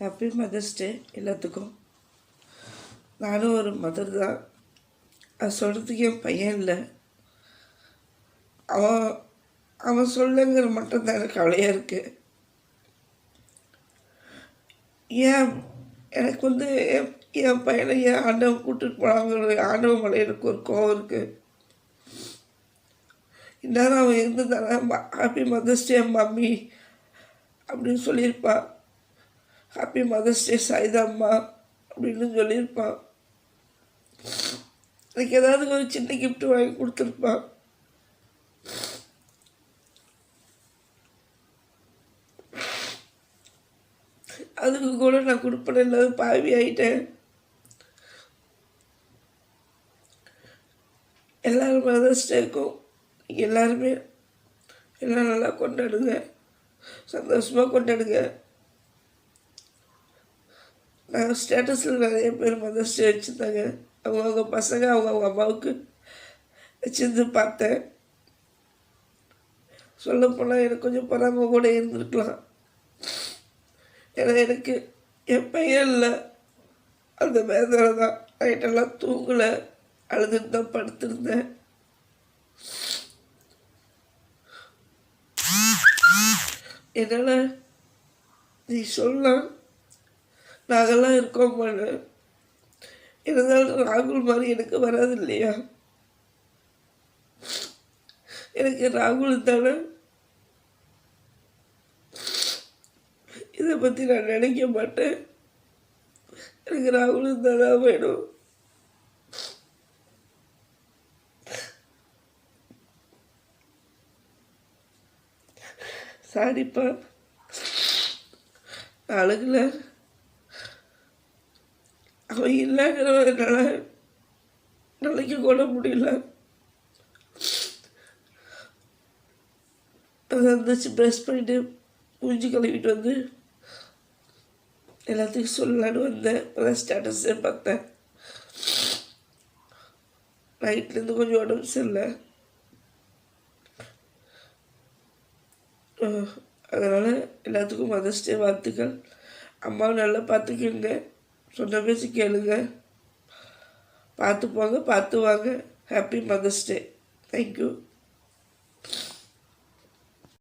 Happy mother's டே எல்லாத்துக்கும். நானும் ஒரு மதர் தான். அது சொல்கிறதுக்கு என் பையன் இல்லை. அவன் அவன் சொல்லுங்கிற மட்டும்தான் எனக்கு கவலையாக இருக்குது ஏன் எனக்கு வந்து என் என் பையனை ஏன் ஆண்டவன் கூட்டிகிட்டு போனாங்கிற ஆண்டவன் மேலே எனக்கு ஒரு கோவம் இருக்குது இந்நேரம் அவன் இருந்ததானே ஹாப்பி மதர்ஸ் டே மம்மி அப்படின்னு சொல்லியிருப்பான். ஹாப்பி மதர்ஸ் டே சாய்தாம்மா அப்படின்னு சொல்லியிருப்பான். எனக்கு ஏதாவது ஒரு சின்ன கிஃப்ட் வாங்கி கொடுத்துருப்பான். அதுக்கு கூட நான் கொடுப்பேன் இல்லாத பாவி ஆயிட்டேன். எல்லாரும் மதர்ஸ் டேக்கும் எல்லாருமே எல்லாம் நல்லா கொண்டாடுங்க. சந்தோஷமாக கொண்டாடுங்க. ஸ்டேட்டஸில் நிறைய பேர் மதர்ஸ் டே வச்சுருந்தாங்க அவங்கவுங்க பசங்க அவங்கவுங்க அம்மாவுக்கு வச்சிருந்து பார்த்தேன் சொல்லப்போனால் எனக்கு கொஞ்சம் பொறாம கூட இருந்திருக்கலாம் ஏன்னா எனக்கு என் பையன் இல்லை அந்த வேதனை தான் நைட்டெல்லாம் தூங்கலை அழுதுட்டு தான் படுத்திருந்தேன் என்னால் நீ சொல்லலாம் நாங்கள்லாம் இருக்கோம் பண்ண இருந்தாலும் ராகுல் மாதிரி எனக்கு வராது இல்லையா எனக்கு ராகுல் தானே? இதை பற்றி நான் நினைக்க மாட்டேன். எனக்கு ராகுல் தானா வேணும். சாரிப்பா அழகுல அவன் இல்லைங்கிறதுனால நினைக்க கூட முடியல. அதை இருந்துச்சு ப்ரெஸ் பண்ணிட்டு மூஞ்சி கழுவிட்டு வந்து எல்லாத்துக்கும் சொல்லலான்னு வந்தேன். அதான் ஸ்டேட்டஸே பார்த்தேன். நைட்லேருந்து கொஞ்சம் உடம்பு சரியில்லை. அதனால் எல்லாத்துக்கும் மதர்ஸ் டே வாழ்த்துக்கள். அம்மாவை நல்லா பார்த்துக்கிங்க சொன்ன பேசி கேளுங்க. பார்த்து போங்க பார்த்து வாங்க ஹாப்பி மதர்ஸ் டே தேங்க்யூ